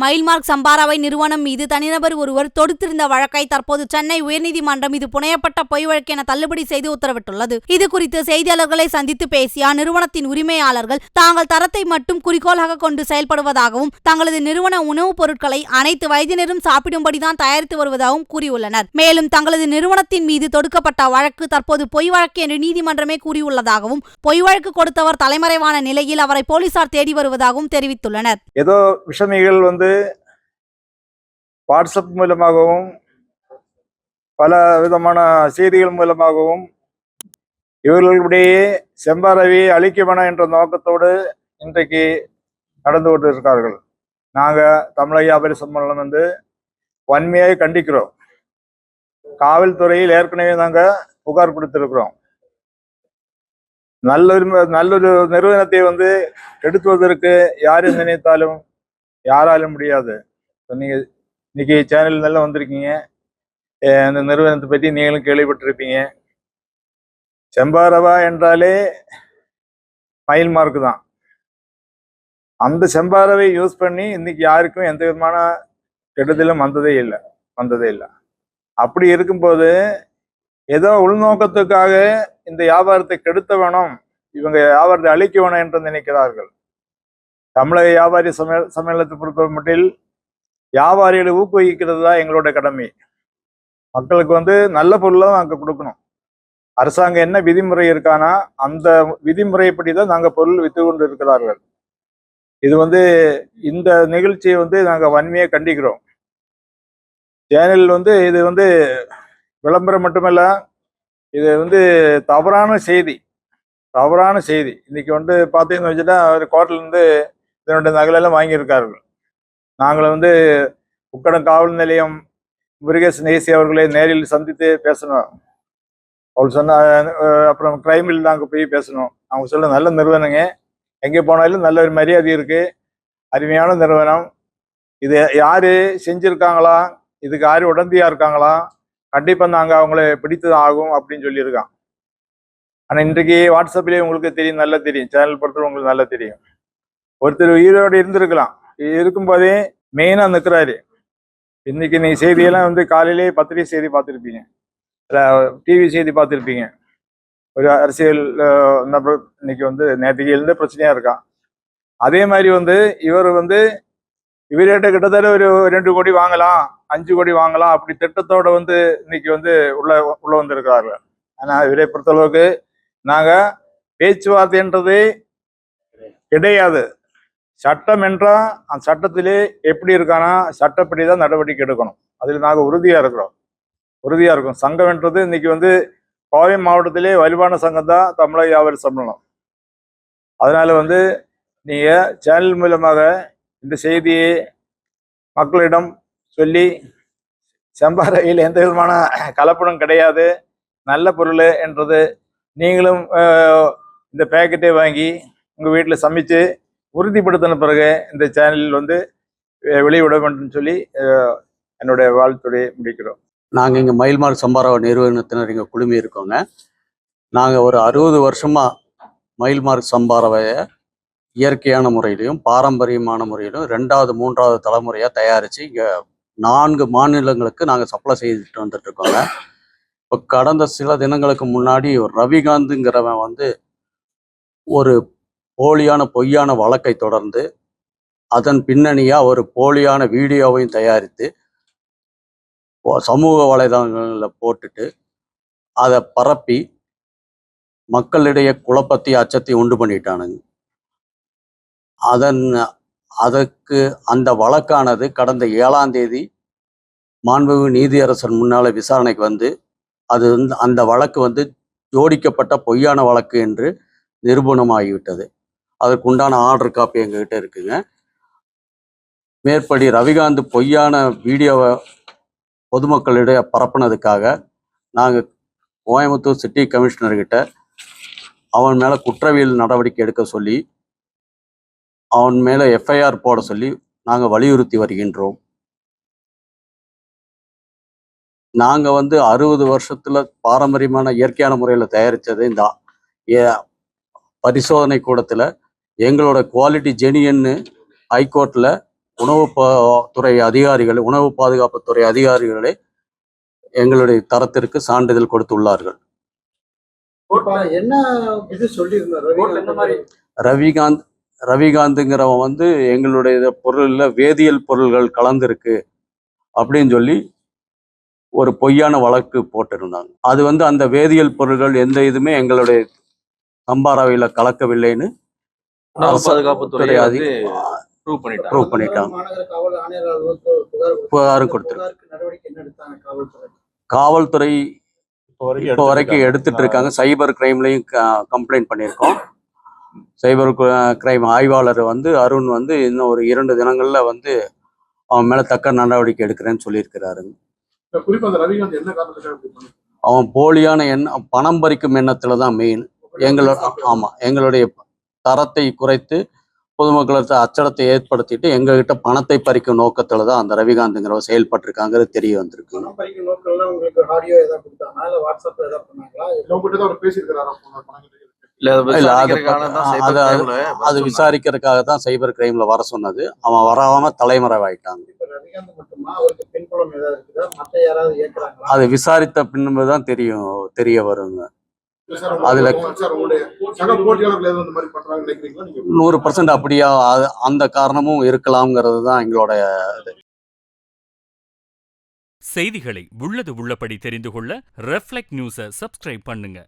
மைல்மார்க் சம்பாராவை நிறுவனம் மீது தனிநபர் ஒருவர் தொடுத்திருந்த வழக்கை தற்போது சென்னை உயர்நீதிமன்றம் இது புனையப்பட்ட பொய் வழக்கு என தள்ளுபடி செய்து உத்தரவிட்டுள்ளது. இது குறித்து செய்தியாளர்களை சந்தித்து பேசிய அந்நிறுவனத்தின் உரிமையாளர்கள் தாங்கள் தரத்தை மட்டும் குறிக்கோளாக கொண்டு செயல்படுவதாகவும் தங்களது நிறுவன உணவுப் பொருட்களை அனைத்து வயதினரும் சாப்பிடும்படிதான் தயாரித்து வருவதாகவும் கூறியுள்ளனர். மேலும் தங்களது நிறுவனத்தின் மீது தொடுக்கப்பட்ட வழக்கு தற்போது பொய் வழக்கு என்று நீதிமன்றமே கூறியுள்ளதாகவும் பொய் வழக்கு கொடுத்தவர் தலைமறைவான நிலையில் அவரை போலீசார் தேடி வருவதாகவும் தெரிவித்துள்ளனர். ஏதோ விஷமிகள் வந்து வாட்ஸ்அப் மூலமாகவும் பல விதமான செய்திகள் மூலமாகவும் இவர்களுடைய செம்பாரவி அழிக்க வேணாம் என்ற நோக்கத்தோடு இன்றைக்கு நடந்து கொண்டு இருக்கார்கள் நாங்கள் தமிழக வியாபாரி சம்மேளனம் வந்து வன்மையாக கண்டிக்கிறோம். காவல்துறையில் ஏற்கனவே நாங்கள் புகார் கொடுத்திருக்கிறோம். நல்லொரு நல்லொரு நிறுவனத்தை வந்து கெடுத்துவதற்கு யாரும் நினைத்தாலும் யாராலும் முடியாது. நீங்கள் நீங்க இன்னைக்கு சேனல் நல்லா வந்திருக்கீங்க. அந்த நிறுவனத்தை பற்றி நீங்களும் கேள்விப்பட்டிருப்பீங்க. செம்பாரவா என்றாலே ஃபைல் மார்க் தான். அந்த செம்பாரவை யூஸ் பண்ணி இன்னைக்கு யாருக்கும் எந்த விதமான கெடுதலும் வந்ததே இல்லை வந்ததே இல்லை. அப்படி இருக்கும்போது ஏதோ உள்நோக்கத்துக்காக இந்த வியாபாரத்தை கெடுத்த வேணும் இவங்க வியாபாரத்தை அழிக்க வேணும் என்று நினைக்கிறார்கள். தமிழக வியாபாரி சமையல் சம்மேளனத்தை பொறுத்த மட்டில் வியாபாரிகளை ஊக்குவிக்கிறது தான் எங்களோட கடமை. மக்களுக்கு வந்து நல்ல பொருளாக நாங்கள் கொடுக்கணும். அரசாங்கம் என்ன விதிமுறை இருக்கானா அந்த விதிமுறைப்படி தான் நாங்கள் பொருள் விற்று கொண்டு இருக்கிறார்கள் இது வந்து இந்த நிகழ்ச்சியை வந்து நாங்கள் வன்மையாக கண்டிக்கிறோம். சேனல் வந்து இது வந்து விளம்பரம் மட்டுமல்ல இது வந்து தவறான செய்தி. தவறான செய்தி. இன்னைக்கு வந்து பார்த்தீங்கன்னு வச்சுட்டா அவர் கோர்ட்லேருந்து இதனுடைய நகலெல்லாம் வாங்கியிருக்கார்கள். நாங்கள் வந்து உக்கடம் காவல் நிலையம் முருகேசன் ஏசி அவர்களை நேரில் சந்தித்து பேசணும் அவள் சொன்ன அப்புறம் கிரைமில் நாங்கள் போய் பேசணும் அவங்க சொல்ல நல்ல நிறுவனங்க. எங்கே போனாலும் நல்ல ஒரு மரியாதை இருக்கு. அருமையான நிறுவனம். இது யாரு செஞ்சுருக்காங்களா? இதுக்கு யாரு உடந்தையா இருக்காங்களா? கண்டிப்பா நாங்க அவங்கள பிடித்து ஆகும் அப்படின்னு சொல்லியிருக்கான். ஆனா இன்றைக்கு வாட்ஸ்அப்லயே உங்களுக்கு தெரியும் நல்லா தெரியும். சேனல் பொறுத்தவரை உங்களுக்கு நல்லா தெரியும். ஒருத்தர் உயிரோடு இருந்திருக்கலாம். இருக்கும்போதே மெயினா நிற்கிறாரு இன்னைக்கு நீ செய்தியெல்லாம் வந்து காலையிலேயே பத்திரிகை செய்தி பார்த்துருப்பீங்க. டிவி செய்தி பார்த்துருப்பீங்க. ஒரு அரசியல் நபர் இன்னைக்கு வந்து நேற்றுக்கு எழுந்த பிரச்சனையா இருக்கான் அதே மாதிரி வந்து இவர் வந்து இவர்கிட்ட கிட்டத்தட்ட ஒரு ரெண்டு கோடி வாங்கலாம் அஞ்சு கோடி வாங்கலாம் அப்படி திட்டத்தோட வந்து இன்னைக்கு வந்து உள்ள உள்ள வந்திருக்கிறார்கள் ஆனா இவரை பொறுத்தளவுக்கு நாங்க பேச்சுவார்த்தைன்றது கிடையாது. சட்டம் என்றால் அந்த சட்டத்திலே எப்படி இருக்கானா சட்டப்படி தான் நடவடிக்கை எடுக்கணும். அதில் நாங்கள் உறுதியாக இருக்கிறோம். உறுதியாக இருக்கும். சங்கம் என்றது இன்னைக்கு வந்து கோவை மாவட்டத்திலே வலுவான சங்கம் தான் தமிழக வியாபார சம்மேளனம். அதனால் வந்து நீங்க சேனல் மூலமாக இந்த செய்தியை மக்களிடம் சொல்லி செம்பாறையில் எந்த விதமான கலப்படம் கிடையாது. நல்ல பொருள் என்றது நீங்களும் இந்த பேக்கெட்டை வாங்கி உங்கள் வீட்டில் சமைச்சு உறுதிப்படுத்தின பிறகு இந்த சேனலில் வந்து வெளியிட வேண்டும் சொல்லி என்னுடைய வாழ்த்துடைய முடிக்கிறோம். நாங்கள் இங்கே மயில்மார் சம்பாராவ நிறுவனத்தினர் இங்கே குழுமி இருக்கோங்க. நாங்கள் ஒரு அறுபது வருஷமாக மயில்மார்க் சம்பாரவையை இயற்கையான முறையிலையும் பாரம்பரியமான முறையிலும் ரெண்டாவது மூன்றாவது தலைமுறையாக தயாரித்து இங்கே நான்கு மாநிலங்களுக்கு நாங்கள் சப்ளை செய்துட்டு வந்துட்டு இருக்கோங்க இப்போ கடந்த சில தினங்களுக்கு முன்னாடி ரவிகாந்துங்கிறவன் வந்து ஒரு போலியான பொய்யான வழக்கை தொடர்ந்து அதன் பின்னணியாக ஒரு போலியான வீடியோவையும் தயாரித்து சமூக வலைதளங்களில் போட்டுட்டு அதை பரப்பி மக்களிடையே குழப்பத்தை அச்சத்தை உண்டு பண்ணிட்டானுங்க. அதன் அதற்கு அந்த வழக்கானது கடந்த ஏழாம் தேதி மாண்புமிகு நீதியரசர் முன்னால விசாரணைக்கு வந்து அது வந்து அந்த வழக்கு வந்து ஜோடிக்கப்பட்ட பொய்யான வழக்கு என்று நிரூபணமாகிவிட்டது. அதற்கு உண்டான ஆர்டர் காப்பி எங்ககிட்ட இருக்குங்க. மேற்படி ரவிகாந்த் பொய்யான வீடியோவை பொதுமக்களிடையே பரப்புனதுக்காக நாங்கள் கோயம்புத்தூர் சிட்டி கமிஷனர்கிட்ட அவன் மேலே குற்றவியல் நடவடிக்கை எடுக்க சொல்லி அவன் மேலே எஃப்ஐஆர் போட சொல்லி நாங்கள் வலியுறுத்தி வருகின்றோம். நாங்கள் வந்து அறுபது வருஷத்தில் பாரம்பரியமான இயற்கையான முறையில் தயாரித்தது இந்த ஏ- பரிசோதனை கூடத்தில் எங்களோட குவாலிட்டி ஜெனியன்னு ஹைகோர்ட்டில் உணவு பா- துறை அதிகாரிகள் உணவு பாதுகாப்புத்துறை அதிகாரிகளே எங்களுடைய தரத்திற்கு சான்றிதழ் கொடுத்துள்ளார்கள் என்ன இது சொல்லியிருந்தாரு? ரவிகாந்த் ரவிகாந்துங்கிறவன் வந்து எங்களுடைய பொருளில் வேதியியல் பொருள்கள் கலந்துருக்கு அப்படின்னு சொல்லி ஒரு பொய்யான வழக்கு போட்டிருந்தாங்க. அது வந்து அந்த வேதியியல் பொருள்கள் எந்த இதுவுமே எங்களுடைய சம்பாராவையில் கலக்கவில்லைன்னு உணவு பாதுகாப்புத்துறை துறை அதி- ப்ரூவ் பண்ணிட்டாங்க. ப்ரூவ் பண்ணிட்டாங்க. மாநகர காவல் ஆணையர் அலுவலகத்துல புகார் கொடுத்தாங்க. புகாரும் கொடுத்திருக்கு. புகாருக்கு நடவடிக்கை என்ன எடுத்தாங்க காவல்துறை? இப்போ வரைக்கும் எடுத்துட்டு இருக்காங்க. சைபர் கிரைம்லையும் கம்ப்ளைண்ட் பண்ணியிருக்கோம். சைபர் கிரைம் ஆய்வாளர் வந்து அருண் வந்து இன்னும் ஒரு இரண்டு தினங்கள்ல வந்து அவன் மேல தக்க நடவடிக்கை எடுக்கிறேன்னு சொல்லியிருக்கிறாரு. இப்ப குறிப்பா அந்த ரவிகாந்த் என்ன காரணத்துக்காக இப்படி பண்ணி அவன் போலியான எண்ண பணம் பறிக்கும் எண்ணத்துல தான் மெயின் எங்களோட ஆமா எங்களுடைய தரத்தை குறைத்து பொதுமக்களுக்கு அச்சடத்தை ஏற்படுத்திட்டு எங்ககிட்ட பணத்தை பறிக்கும் நோக்கத்துல தான் அந்த ரவிகாந்த்ங்கிறவர் செயல்பட்டிருக்காங்கிறது தெரிய வந்திருக்கு. அதை விசாரிக்கிறதுக்காக தான் சைபர் கிரைம்ல வர சொன்னது. அவன் வராம தலைமறைவாயிட்டாங்க. அது விசாரித்த பின்பு தான் தெரியும் தெரிய வருங்க. அதுல- நூறு பர்சன்ட் அப்படியா அந்த காரணமும் இருக்கலாம்ங்கிறது தான் எங்களோட செய்திகளை உள்ளது உள்ளபடி தெரிந்து கொள்ள ரெஃப்ளெக்ட் நியூஸை சப்ஸ்கிரைப் பண்ணுங்க.